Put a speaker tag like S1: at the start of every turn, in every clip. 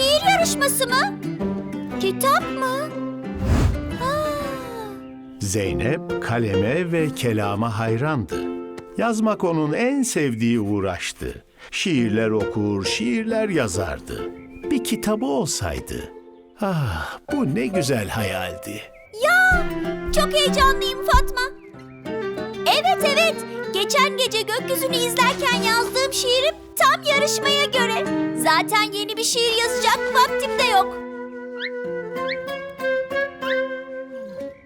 S1: yazması mı? Kitap mı?
S2: Zeynep kaleme ve kelama hayrandı. Yazmak onun en sevdiği uğraştı. Şiirler okur, şiirler yazardı. Bir kitabı olsaydı. Ah, bu ne güzel hayaldi.
S1: Ya çok heyecanlıyım Fatma. Evet evet. Geçen gece gökyüzünü izlerken yazdığım şiirim tam yarışmaya göre. Zaten yeni bir şiir yazacak vaktim de yok.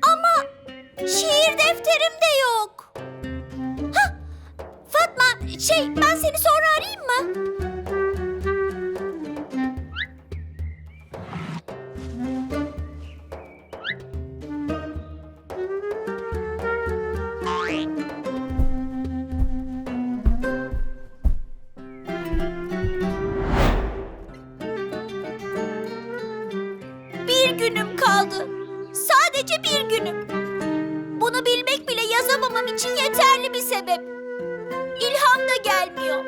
S1: Ama şiir defterim de yok. Hah! Fatma şey ben seni sonra arayayım mı? Bir günüm kaldı. Sadece bir günüm. Bunu bilmek bile yazamamam için yeterli bir sebep. İlham da gelmiyor.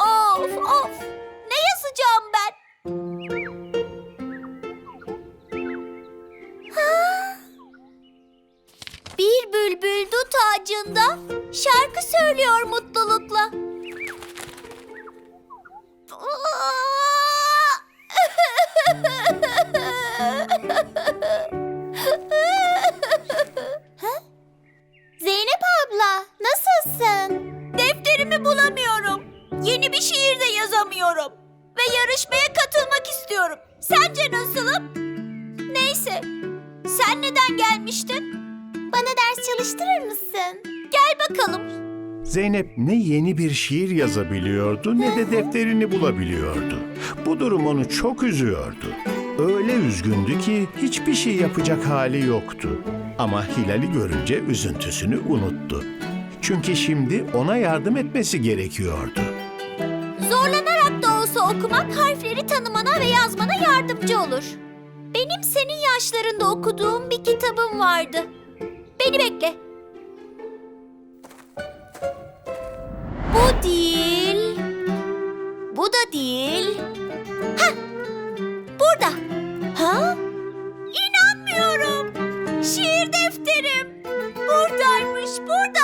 S1: Of of. Ne yazacağım ben? Ha? Bir bülbül dut ağacında şarkı söylüyor mutlulukla. Defterimi bulamıyorum. Yeni bir şiir de yazamıyorum. Ve yarışmaya katılmak istiyorum. Sence nasılım? Neyse. Sen neden gelmiştin? Bana ders çalıştırır mısın? Gel bakalım.
S2: Zeynep ne yeni bir şiir yazabiliyordu ne de defterini bulabiliyordu. Bu durum onu çok üzüyordu. Öyle üzgündü ki hiçbir şey yapacak hali yoktu. Ama Hilal'i görünce üzüntüsünü unuttu. Çünkü şimdi ona yardım etmesi gerekiyordu.
S1: Zorlanarak da olsa okumak harfleri tanımana ve yazmana yardımcı olur. Benim senin yaşlarında okuduğum bir kitabım vardı. Beni bekle. Bu değil. Bu da değil. Ha! Burada. Ha? İnanmıyorum. Şiir defterim. Buradaymış, buradaymış.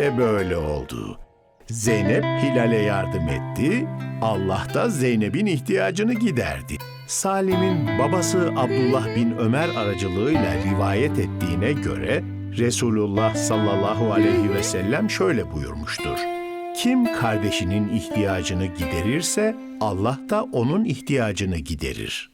S2: İşte böyle oldu. Zeynep Hilal'e yardım etti, Allah da Zeynep'in ihtiyacını giderdi. Salim'in babası Abdullah bin Ömer aracılığıyla rivayet ettiğine göre Resulullah sallallahu aleyhi ve sellem şöyle buyurmuştur. Kim kardeşinin ihtiyacını giderirse Allah da onun ihtiyacını giderir.